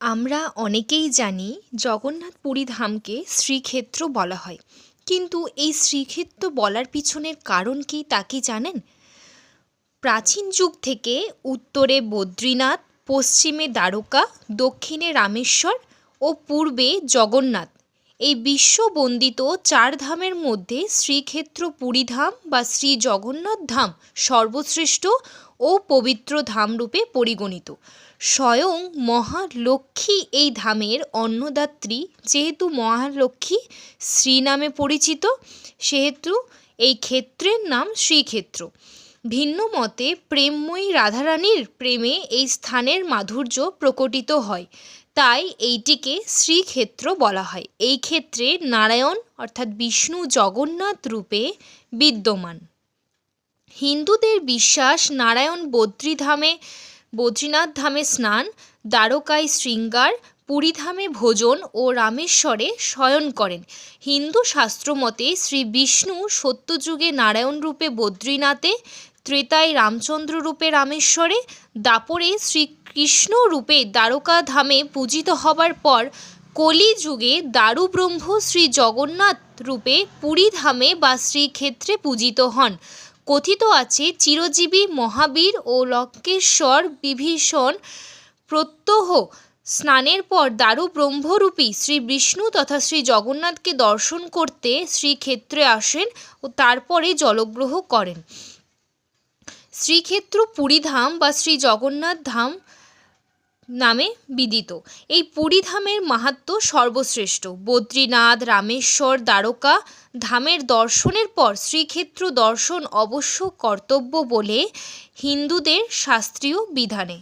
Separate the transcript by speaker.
Speaker 1: আমরা অনেকেই জানি জগন্নাথ পুরী ধামকে শ্রীক্ষেত্র বলা হয়। কিন্তু এই শ্রীক্ষেত্র বলার পিছনের কারণ কি তা কি জানেন? প্রাচীন যুগ থেকে উত্তরে বদ্রীনাথ, পশ্চিমে দ্বারকা, দক্ষিণে রামেশ্বর ও পূর্বে জগন্নাথ। এই বিশ্ববন্দিত চার ধামের মধ্যে শ্রীক্ষেত্র পুরীধাম বা শ্রী জগন্নাথ ধাম সর্বশ্রেষ্ঠ ও পবিত্র ধাম রূপে পরিগণিত। স্বয়ং মহালক্ষ্মী এই ধামের অন্নদাত্রী, যেহেতু মহালক্ষ্মী শ্রী নামে পরিচিত, সেহেতু এই ক্ষেত্রের নাম শ্রীক্ষেত্র। ভিন্ন মতে, প্রেমময়ী রাধারানীর প্রেমে এই স্থানের মাধুর্য প্রকটিত হয়। তাই এইটিকে শ্রীক্ষেত্র বলা হয়। এই ক্ষেত্রে নারায়ণ, অর্থাৎ বিষ্ণু জগন্নাথ রূপে বিদ্যমান। হিন্দুদের বিশ্বাস, নারায়ণ বদ্রীধামে, বদ্রীনাথ ধামে স্নান, দ্বারকায় শৃঙ্গার পুরীধামে ভোজন ও রামেশ্বরে শয়ন করেন। হিন্দু শাস্ত্রমতে শ্রী বিষ্ণু সত্যযুগে নারায়ণ রূপে বদ্রীনাথে, ত্রেতায় রামচন্দ্র রূপে রামেশ্বরে, দাপরে শ্রীকৃষ্ণ রূপে দ্বারকা ধামে পূজিত হবার পর কলিযুগে দারুব্রহ্ম শ্রী জগন্নাথ রূপে পুরীধামে বা শ্রীক্ষেত্রে পূজিত হন। কথিত আছে, চিরজীবী মহাবীর ও লঙ্কেশ্বর বিভীষণ প্রত্যহ স্নানের পর দারু ব্রহ্মরূপী শ্রী বিষ্ণু তথা শ্রী জগন্নাথকে দর্শন করতে শ্রীক্ষেত্রে আসেন ও তারপরে জলগ্রহ করেন। শ্রীক্ষেত্র পুরীধাম বা শ্রী জগন্নাথ ধাম নামে বিদিত। এই পুরীধামের মাহাত্ম্য সর্বশ্রেষ্ঠ। বদ্রীনাথ, রামেশ্বর, দ্বারকা ধামের দর্শনের পর শ্রীক্ষেত্র দর্শন অবশ্য কর্তব্য বলে হিন্দুদের শাস্ত্রীয় বিধানে।